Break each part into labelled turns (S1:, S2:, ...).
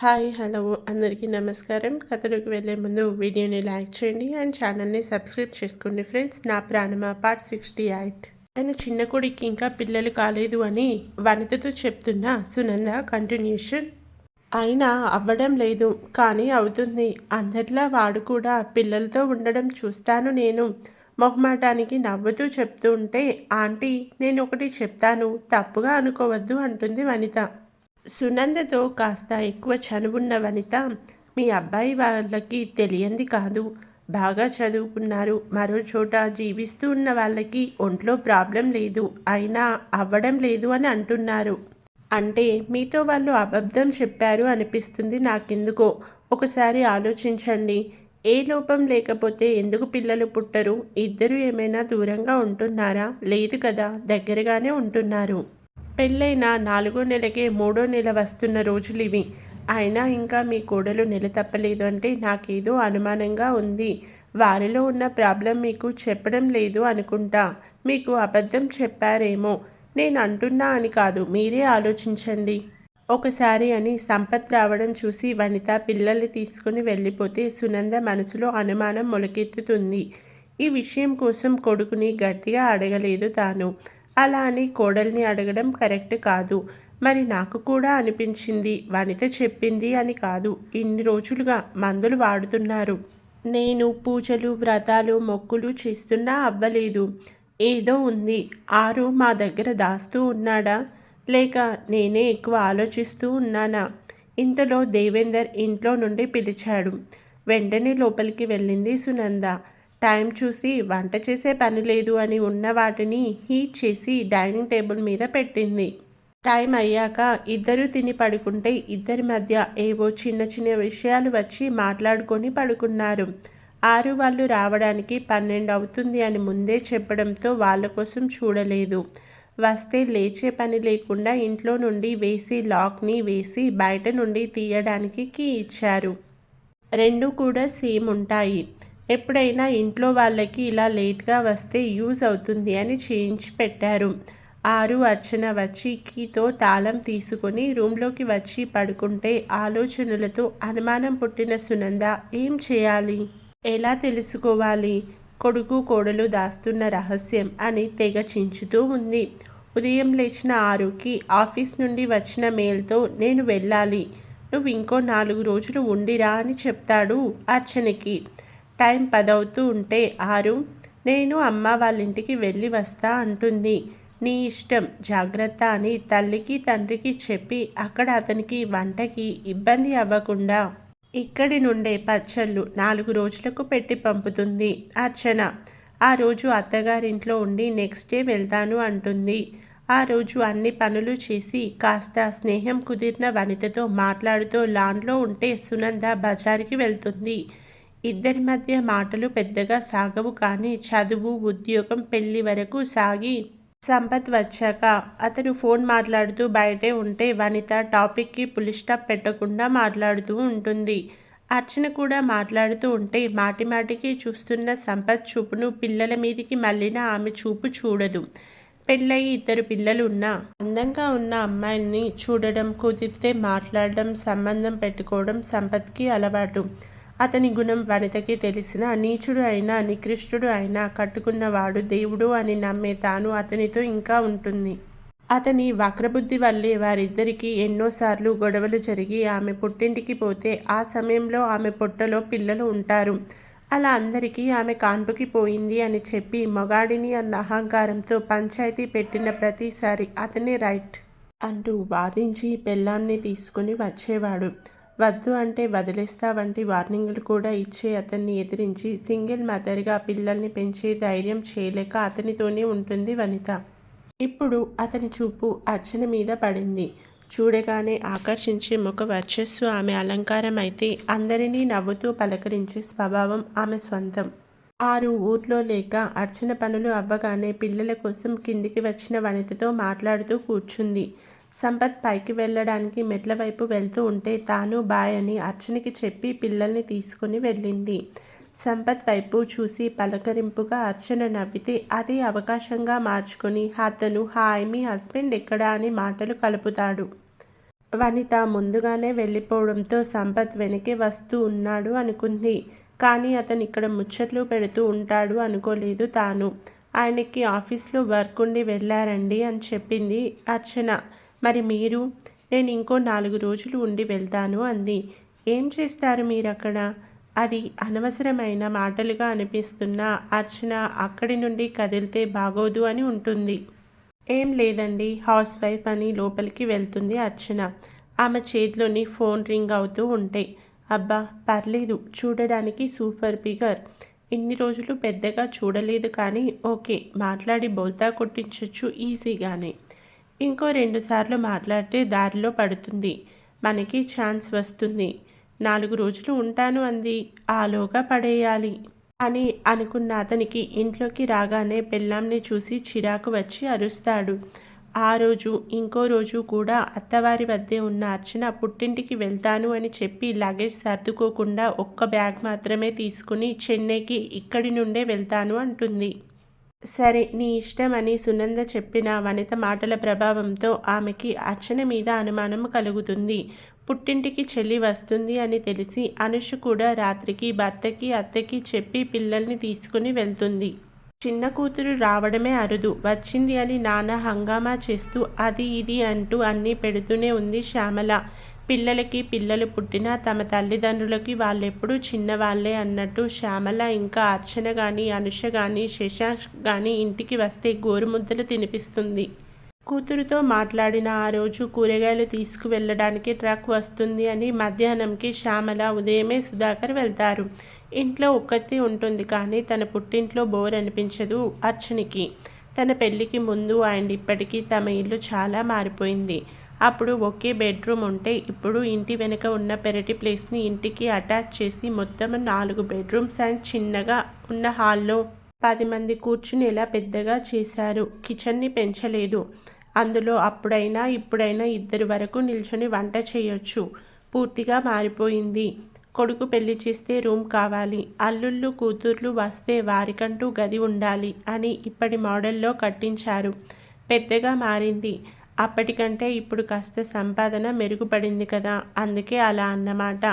S1: Hi hello అందరికీ నమస్కారం. కథలోకి వెళ్ళే ముందు వీడియోని లైక్ చేయండి అండ్ ఛానల్ని సబ్స్క్రైబ్ చేసుకోండి ఫ్రెండ్స్. నా ప్రాణమ పార్ట్ సిక్స్టీ ఎయిట్. ఆయన చిన్న కొడుకు ఇంకా పిల్లలు కాలేదు అని వనితతో చెప్తున్న సునంద కంటిన్యూషన్ అయినా అవ్వడం లేదు కానీ అవుతుంది. అందరిలా వాడు కూడా పిల్లలతో ఉండడం చూస్తాను నేను. మొహమాటానికి నవ్వుతూ చెప్తూ ఉంటే ఆంటీ నేను ఒకటి చెప్తాను. తప్పుగా అనుకోవద్దు అంటుంది వనిత. సునందతో కాస్త ఎక్కువ చనువున్న వనిత మీ అబ్బాయి వాళ్ళకి తెలియంది కాదు. బాగా చదువుకున్నారు. మరో చోట జీవిస్తూ ఉన్న వాళ్ళకి ఒంట్లో ప్రాబ్లం లేదు. అయినా అవ్వడం లేదు అని అంటున్నారు. అంటే మీతో వాళ్ళు అబద్ధం చెప్పారు అనిపిస్తుంది నాకెందుకో. ఒకసారి ఆలోచించండి. ఏ లోపం లేకపోతే ఎందుకు పిల్లలు పుట్టరు? ఇద్దరు ఏమైనా దూరంగా ఉంటున్నారా? లేదు కదా. దగ్గరగానే ఉంటున్నారు. పెళ్ళైన నాలుగో నెలకే మూడో నెల వస్తున్న రోజులు ఇవి. అయినా ఇంకా మీ కోడలు నెల తప్పలేదు అంటే నాకేదో అనుమానంగా ఉంది. వారిలో ఉన్న ప్రాబ్లం మీకు చెప్పడం లేదు అనుకుంటా. మీకు అబద్ధం చెప్పారేమో. నేను అంటున్నా అని కాదు మీరే ఆలోచించండి. ఒకసారి అని సంపత్ రావడం చూసి వనిత పిల్లల్ని తీసుకుని వెళ్ళిపోతే సునంద మనసులో అనుమానం మొలకెత్తుతుంది. ఈ విషయం కోసం కొడుకుని గట్టిగా అడగలేదు తాను. అలా అని కోడల్ని అడగడం కరెక్ట్ కాదు. మరి నాకు కూడా అనిపించింది. వనిత చెప్పింది అని కాదు. ఇన్ని రోజులుగా మందులు వాడుతున్నారు. నేను పూజలు వ్రతాలు మొక్కులు చేస్తున్నా అవ్వలేదు. ఏదో ఉంది. ఆరు మా దగ్గర దాస్తూ ఉన్నాడా? లేక నేనే ఎక్కువ ఆలోచిస్తూ ఉన్నానా? ఇంతలో దేవేందర్ ఇంట్లో నుండి పిలిచాడు. వెంటనే లోపలికి వెళ్ళింది సునంద. టైం చూసి వంట చేసే పని లేదు అని ఉన్న వాటిని హీట్ చేసి డైనింగ్ టేబుల్ మీద పెట్టింది. టైం అయ్యాక ఇద్దరు తిని పడుకుంటే ఇద్దరి మధ్య ఏవో చిన్న చిన్న విషయాలు వచ్చి మాట్లాడుకొని పడుకున్నారు. ఆరు వాళ్ళు రావడానికి పన్నెండు అవుతుంది అని ముందే చెప్పడంతో వాళ్ళ కోసం చూడలేదు. వస్తే లేచే పని లేకుండా ఇంట్లో నుండి వేసి లాక్ని వేసి బయట నుండి తీయడానికి కీ ఇచ్చారు. రెండు కూడా సేమ్ ఉంటాయి. ఎప్పుడైనా ఇంట్లో వాళ్ళకి ఇలా లేట్గా వస్తే యూజ్ అవుతుంది అని చేయించి పెట్టారు. ఆరు అర్చన వచ్చి కీతో తాళం తీసుకొని రూమ్లోకి వచ్చి పడుకుంటే ఆలోచనలతో అనుమానం పుట్టిన సునంద ఏం చేయాలి? ఎలా తెలుసుకోవాలి? కొడుకు కోడలు దాస్తున్న రహస్యం అని తెగ చించుతూ ఉంది. ఉదయం లేచిన ఆరుకి ఆఫీస్ నుండి వచ్చిన మెయిల్తో నేను వెళ్ళాలి. నువ్వు ఇంకో నాలుగు రోజులు ఉండిరా అని చెప్తాడు అర్చనకి. టైం పదవుతూ ఉంటే ఆరు నేను అమ్మ వాళ్ళ ఇంటికి వెళ్ళి వస్తా అంటుంది. నీ ఇష్టం జాగ్రత్త అని తల్లికి తండ్రికి చెప్పి అక్కడ అతనికి వంటకి ఇబ్బంది అవ్వకుండా ఇక్కడి నుండే పచ్చళ్ళు నాలుగు రోజులకు పెట్టి పంపుతుంది. అర్చన ఆ రోజు అత్తగారింట్లో ఉండి నెక్స్ట్ డే వెళ్తాను అంటుంది. ఆ రోజు అన్ని పనులు చేసి కాస్త స్నేహం కుదిరిన వనితతో మాట్లాడుతూ లాన్లో ఉంటే సునంద బజార్కి వెళ్తుంది. ఇద్దరి మధ్య మాటలు పెద్దగా సాగవు కానీ చదువు ఉద్యోగం పెళ్ళి వరకు సాగి సంపత్ వచ్చాక అతను ఫోన్ మాట్లాడుతూ బయటే ఉంటే వనిత టాపిక్కి పులి స్టాప్ పెట్టకుండా మాట్లాడుతూ ఉంటుంది. అర్చన కూడా మాట్లాడుతూ ఉంటే మాటిమాటికి చూస్తున్న సంపత్ చూపును పిల్లల మీదికి మళ్ళిన ఆమె చూపు చూడదు. పెళ్ళయి ఇద్దరు పిల్లలు ఉన్న అందంగా ఉన్న అమ్మాయిల్ని చూడడం కుదిరితే మాట్లాడడం సంబంధం పెట్టుకోవడం సంపత్కి అలవాటు. అతని గుణం వనితకి తెలిసిన నీచుడు అయినా నికృష్టుడు అయినా కట్టుకున్నవాడు దేవుడు అని నమ్మే తాను అతనితో ఇంకా ఉంటుంది. అతని వక్రబుద్ధి వల్లే వారిద్దరికీ ఎన్నోసార్లు గొడవలు జరిగి ఆమె పుట్టింటికి పోతే ఆ సమయంలో ఆమె పొట్టలో పిల్లలు ఉంటారు. అలా అందరికీ ఆమె కాన్పుకి పోయింది అని చెప్పి మగాడిని అన్న అహంకారంతో పంచాయతీ పెట్టిన ప్రతిసారి అతనే రైట్ అంటూ వాదించి పెళ్ళాన్ని తీసుకుని వచ్చేవాడు. వద్దు అంటే వదిలేస్తా వంటి వార్నింగ్లు కూడా ఇచ్చే అతన్ని ఎదిరించి సింగిల్ మదర్గా పిల్లల్ని పెంచే ధైర్యం చేయలేక అతనితోనే ఉంటుంది వనిత. ఇప్పుడు అతని చూపు అర్చన మీద పడింది. చూడగానే ఆకర్షించే ముఖ వర్చస్సు ఆమె అలంకారం అయితే అందరినీ నవ్వుతూ పలకరించే స్వభావం ఆమె స్వంతం. ఆరు ఊర్లో లేక అర్చన పనులు అవ్వగానే పిల్లల కోసం కిందికి వచ్చిన వనితతో మాట్లాడుతూ కూర్చుంది. సంపత్ పైకి వెళ్ళడానికి మెట్ల వైపు వెళ్తూ ఉంటే తాను బాయ్ అని అర్చనకి చెప్పి పిల్లల్ని తీసుకుని వెళ్ళింది. సంపత్ వైపు చూసి పలకరింపుగా అర్చన నవ్వితే అదే అవకాశంగా మార్చుకొని అతను హాయ్ మీ హస్బెండ్ ఎక్కడా? అని మాటలు కలుపుతాడు. వనిత ముందుగానే వెళ్ళిపోవడంతో సంపత్ వెనకే వస్తూ ఉన్నాడు అనుకుంది. కానీ అతను ఇక్కడ ముచ్చట్లు పెడుతూ ఉంటాడు అనుకోలేదు తాను. ఆయనకి ఆఫీస్లో వర్క్ ఉండి వెళ్ళారండి అని చెప్పింది అర్చన. మరి మీరు నేను ఇంకో నాలుగు రోజులు ఉండి వెళ్తాను అంది. ఏం చేస్తారు మీరు అక్కడ అది అనవసరమైన మాటలుగా అనిపిస్తున్న అర్చన అక్కడి నుండి కదిలితే బాగోదు అని ఉంటుంది. ఏం లేదండి హౌస్ వైఫ్ అని లోపలికి వెళ్తుంది అర్చన. ఆమె చేతిలోని ఫోన్ రింగ్ అవుతూ ఉంటే అబ్బా పర్లేదు చూడడానికి సూపర్ ఫిగర్. ఇన్ని రోజులు పెద్దగా చూడలేదు కానీ ఓకే మాట్లాడి బోల్తా కొట్టించవచ్చు ఈజీగానే. ఇంకో రెండుసార్లు మాట్లాడితే దారిలో పడుతుంది. మనకి ఛాన్స్ వస్తుంది. నాలుగు రోజులు ఉంటాను అంది. ఆలోగా పడేయాలి. అని అనుకున్న అతనికి ఇంట్లోకి రాగానే పెళ్ళాంని చూసి చిరాకు వచ్చి అరుస్తాడు. ఆ రోజు ఇంకో రోజు కూడా అత్తవారి వద్దే ఉన్న అర్చన పుట్టింటికి వెళ్తాను అని చెప్పి లగేజ్ సర్దుకోకుండా ఒక్క బ్యాగ్ మాత్రమే తీసుకుని చెన్నైకి ఇక్కడి నుండే వెళ్తాను అంటుంది. సరే నీ ఇష్టం అని సునంద చెప్పిన వనిత మాటల ప్రభావంతో ఆమెకి అర్చన మీద అనుమానం కలుగుతుంది. పుట్టింటికి చెల్లి వస్తుంది అని తెలిసి అనుష కూడా రాత్రికి భర్తకి అత్తకి చెప్పి పిల్లల్ని తీసుకుని వెళ్తుంది. చిన్న కూతురు రావడమే అరుదు. వచ్చింది అని నాన్న హంగామా చేస్తూ అది ఇది అంటూ అన్నీ పెడుతూనే ఉంది శ్యామల. పిల్లలకి పిల్లలు పుట్టినా తమ తల్లిదండ్రులకి వాళ్ళెప్పుడూ చిన్నవాళ్ళే అన్నట్టు శ్యామల ఇంకా అర్చన కానీ అనుష కానీ శశాంక్ కానీ ఇంటికి వస్తే గోరుముద్దలు తినిపిస్తుంది. కూతురుతో మాట్లాడిన ఆ రోజు కూరగాయలు తీసుకువెళ్ళడానికి ట్రక్ వస్తుంది అని మధ్యాహ్నంకి శ్యామల ఉదయమే సుధాకర్ వెళ్తారు. ఇంట్లో ఒక్కతి ఉంటుంది కానీ తన పుట్టింట్లో బోర్ అనిపించదు అర్చనకి. తన పెళ్ళికి ముందు అండ్ ఇప్పటికీ తమ ఇల్లు చాలా మారిపోయింది. అప్పుడు ఒకే బెడ్రూమ్ ఉంటే ఇప్పుడు ఇంటి వెనుక ఉన్న పెరటి ప్లేస్ని ఇంటికి అటాచ్ చేసి మొత్తం నాలుగు బెడ్రూమ్స్ అండ్ చిన్నగా ఉన్న హాల్లో పది మంది కూర్చునేలా పెద్దగా చేశారు? కిచెన్ని పెంచలేదు. అందులో అప్పుడైనా ఇప్పుడైనా ఇద్దరు వరకు నిల్చొని వంట చేయొచ్చు. పూర్తిగా మారిపోయింది. కొడుకు పెళ్ళి చేస్తే రూమ్ కావాలి. అల్లుళ్ళు కూతుర్లు వస్తే వారికంటూ గది ఉండాలి అని ఇప్పటి మోడల్లో కట్టించారు. పెద్దగా మారింది. అప్పటికంటే ఇప్పుడు కాస్త సంపాదన మెరుగుపడింది కదా అందుకే అలా అన్నమాట.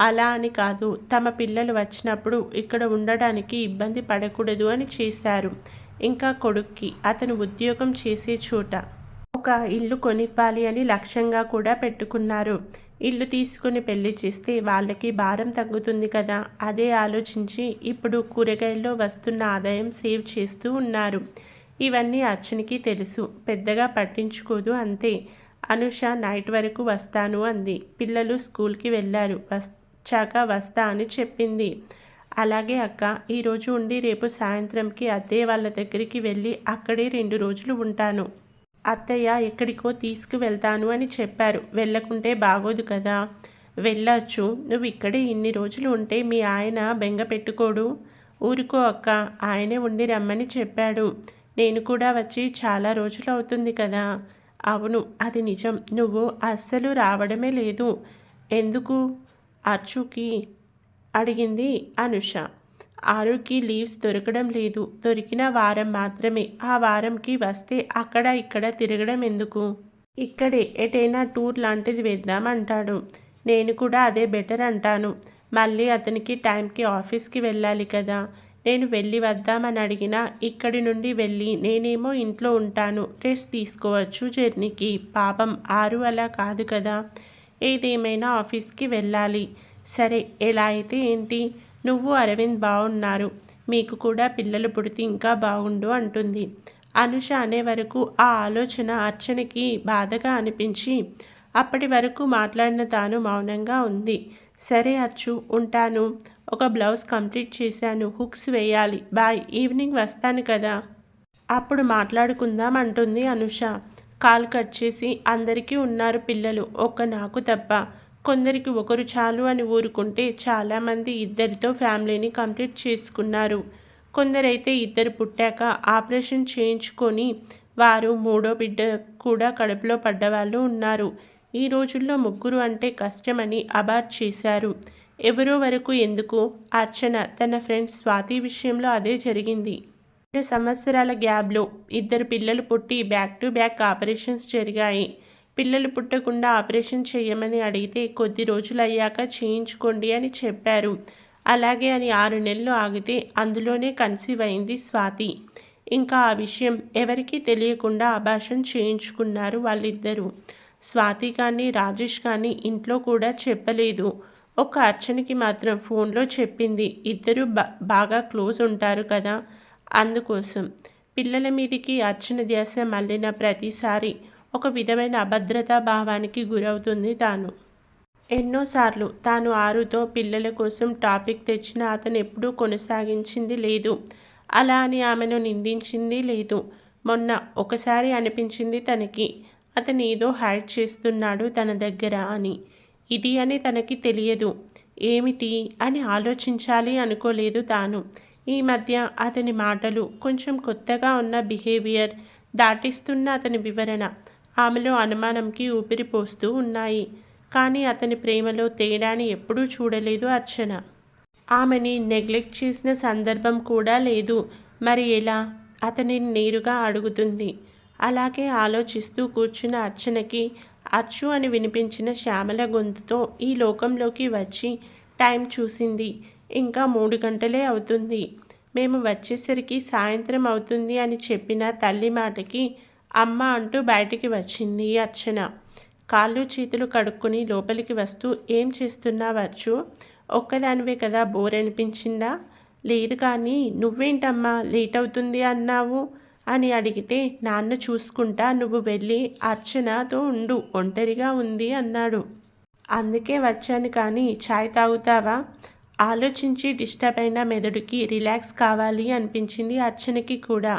S1: అలా అని కాదు తమ పిల్లలు వచ్చినప్పుడు ఇక్కడ ఉండడానికి ఇబ్బంది పడకూడదు అని చేశారు. ఇంకా కొడుక్కి అతను ఉద్యోగం చేసే చోట. ఒక ఇల్లు కొనివ్వాలి అని లక్ష్యంగా కూడా పెట్టుకున్నారు. ఇల్లు తీసుకుని పెళ్ళి చేస్తే వాళ్ళకి భారం తగ్గుతుంది కదా అదే ఆలోచించి ఇప్పుడు కూరగాయల్లో వస్తున్న ఆదాయం సేవ్ చేస్తూ ఉన్నారు. ఇవన్నీ అర్చనకి తెలుసు. పెద్దగా పట్టించుకోదు అంతే. అనుష నైట్ వరకు వస్తాను అంది. పిల్లలు స్కూల్కి వెళ్ళారు. వచ్చాక వస్తా అని చెప్పింది. అలాగే అక్క ఈరోజు ఉండి రేపు సాయంత్రంకి అత్తయ్య వాళ్ళ దగ్గరికి వెళ్ళి అక్కడే రెండు రోజులు ఉంటాను. అత్తయ్య ఎక్కడికో తీసుకువెళ్తాను అని చెప్పారు. వెళ్ళకుంటే బాగోదు కదా. వెళ్ళొచ్చు. నువ్వు ఇక్కడే ఇన్ని రోజులు ఉంటే మీ ఆయన బెంగ పెట్టుకోడు. ఊరుకో అక్క. ఆయనే ఉండి రమ్మని చెప్పాడు. నేను కూడా వచ్చి చాలా రోజులు అవుతుంది కదా. అవును అది నిజం. నువ్వు అస్సలు రావడమే లేదు. ఎందుకు? అచ్చుకి అడిగింది అనుష. ఆరుకి లీవ్స్ దొరకడం లేదు. దొరికిన వారం మాత్రమే. ఆ వారంకి వస్తే అక్కడ ఇక్కడ తిరగడం ఎందుకు? ఇక్కడే ఎటైనా టూర్ లాంటిది వేద్దామంటాడు నేను కూడా అదే బెటర్ అంటాను. మళ్ళీ అతనికి టైంకి ఆఫీస్కి వెళ్ళాలి కదా. నేను వెళ్ళి వద్దామని అడిగినా ఇక్కడి నుండి వెళ్ళి నేనేమో ఇంట్లో ఉంటాను రెస్ట్ తీసుకోవచ్చు జర్నీకి. పాపం ఆరు అలా కాదు కదా ఏదేమైనా ఆఫీస్కి వెళ్ళాలి. సరే ఎలా అయితే ఏంటి? నువ్వు అరవింద్ బాగున్నారు మీకు కూడా పిల్లలు పుడితే ఇంకా బాగుండు అంటుంది. అనుష అనే వరకు ఆ ఆలోచన అర్చనకి బాధగా అనిపించి అప్పటి వరకు మాట్లాడిన తాను మౌనంగా ఉంది. సరే అచ్చు ఉంటాను. ఒక బ్లౌజ్ కంప్లీట్ చేశాను హుక్స్ వేయాలి బాయ్ ఈవినింగ్ వస్తాను కదా. అప్పుడు మాట్లాడుకుందాం అంటుంది అనుష. కాల్ కట్ చేసి అందరికీ ఉన్నారు పిల్లలు ఒక్క నాకు తప్ప. కొందరికి ఒకరు చాలు అని ఊరుకుంటే చాలామంది ఇద్దరితో ఫ్యామిలీని కంప్లీట్ చేసుకున్నారు. కొందరైతే ఇద్దరు పుట్టాక ఆపరేషన్ చేయించుకొని వారు మూడో బిడ్డ కూడా కడుపులో పడ్డవాళ్ళు ఉన్నారు. ఈ రోజుల్లో ముగ్గురు అంటే కష్టమని అబార్ట్ చేశారు. ఎవరో వరకు ఎందుకు అర్చన తన ఫ్రెండ్ స్వాతి విషయంలో అదే జరిగింది. రెండు సంవత్సరాల గ్యాప్లో ఇద్దరు పిల్లలు పుట్టి బ్యాక్ టు బ్యాక్ ఆపరేషన్స్ జరిగాయి. పిల్లలు పుట్టకుండా ఆపరేషన్ చేయమని అడిగితే కొద్ది రోజులు అయ్యాక చేయించుకోండి అని చెప్పారు. అలాగే అని ఆరు నెలలు ఆగితే అందులోనే కన్సీవ్ అయింది స్వాతి. ఇంకా ఆ విషయం ఎవరికీ తెలియకుండా అభాషం చేయించుకున్నారు వాళ్ళిద్దరూ. స్వాతి కానీ రాజేష్ కానీ ఇంట్లో కూడా చెప్పలేదు. ఒక అర్చనకి మాత్రం ఫోన్లో చెప్పింది ఇద్దరు బాగా క్లోజ్ ఉంటారు కదా అందుకోసం. పిల్లల మీదికి అర్చన ధ్యాస మళ్ళిన ప్రతిసారి ఒక విధమైన అభద్రతా భావానికి గురవుతుంది తాను. ఎన్నోసార్లు తాను ఆరుతో పిల్లల కోసం టాపిక్ తెచ్చిన అతను ఎప్పుడూ కొనసాగించింది లేదు. అలా అని ఆమెను నిందించింది లేదు. మొన్న ఒకసారి అనిపించింది తనకి అతను ఏదో హైడ్ చేస్తున్నాడు తన దగ్గర అని. ఇది అని తనకి తెలియదు. ఏమిటి? అని ఆలోచించాలి అనుకోలేదు తాను. ఈ మధ్య అతని మాటలు కొంచెం కొత్తగా ఉన్న బిహేవియర్ దాటిస్తున్న అతని వివరణ ఆమెలో అనుమానంకి ఊపిరి పోస్తూ ఉన్నాయి. కానీ అతని ప్రేమలో తేడాని ఎప్పుడూ చూడలేదు అర్చన. ఆమెని నెగ్లెక్ట్ చేసిన సందర్భం కూడా లేదు. మరి ఎలా? అతనిని నేరుగా అడుగుతుంది. అలాగే ఆలోచిస్తూ కూర్చున్న అర్చనకి అచ్చు అని వినిపించిన శ్యామల గొంతుతో ఈ లోకంలోకి వచ్చి టైం చూసింది. ఇంకా మూడు గంటలే అవుతుంది. మేము వచ్చేసరికి సాయంత్రం అవుతుంది అని చెప్పిన తల్లి మాటకి అమ్మ అంటూ బయటికి వచ్చింది అర్చన. కాళ్ళు చేతులు కడుక్కొని లోపలికి వస్తూ ఏం చేస్తున్నావచ్చు ఒక్కదానివే కదా బోర్ అనిపించిందా? లేదు కానీ నువ్వేంటమ్మా లేట్ అవుతుంది అన్నావు. అని అడిగితే నాన్న చూసుకుంటా నువ్వు వెళ్ళి అర్చనతో ఉండు ఒంటరిగా ఉంది అన్నాడు. అందుకే వచ్చాను కానీ ఛాయ్ తాగుతావా? ఆలోచించి డిస్టర్బ్ అయిన మెదడుకి రిలాక్స్ కావాలి అనిపించింది అర్చనకి కూడా.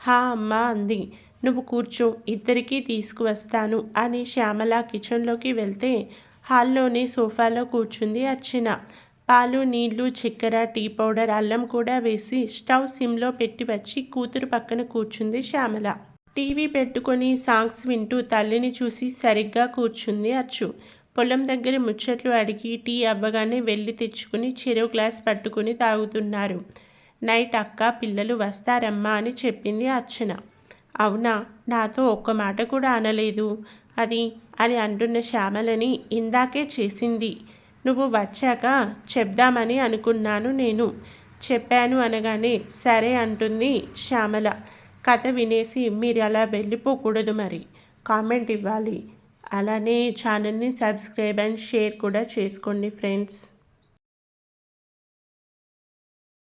S1: హా అమ్మ అంది. నువ్వు కూర్చో ఇద్దరికీ తీసుకువస్తాను అని శ్యామల కిచెన్లోకి వెళ్తే హాల్లోని సోఫాలో కూర్చుంది అర్చన. పాలు నీళ్ళు చక్కెర టీ పౌడర్ అల్లం కూడా వేసి స్టవ్ సిమ్లో పెట్టి వచ్చి కూతురు పక్కన కూర్చుంది శ్యామల. టీవీ పెట్టుకొని సాంగ్స్ వింటూ తల్లిని చూసి సరిగ్గా కూర్చుంది అచ్చు. పొలం దగ్గర ముచ్చట్లు అడిగి టీ అవ్వగానే వెళ్ళి తెచ్చుకుని చెరువు గ్లాస్ పట్టుకుని తాగుతున్నారు. నైట్ అక్క పిల్లలు వస్తారమ్మా అని చెప్పింది అర్చన. అవునా? నాతో ఒక్క మాట కూడా అనలేదు. అది అని అంటున్న శ్యామలని ఇందాకే చేసింది. నువ్వు వచ్చాక చెప్దామని అనుకున్నాను నేను. చెప్పాను అనగానే సరే అంటుంది శ్యామల. కథ వినేసి మీరు అలా వెళ్ళిపోకూడదు మరి. కామెంట్ ఇవ్వాలి. అలానే ఛానల్ని సబ్స్క్రైబ్ అండ్ షేర్ కూడా చేసుకోండి ఫ్రెండ్స్.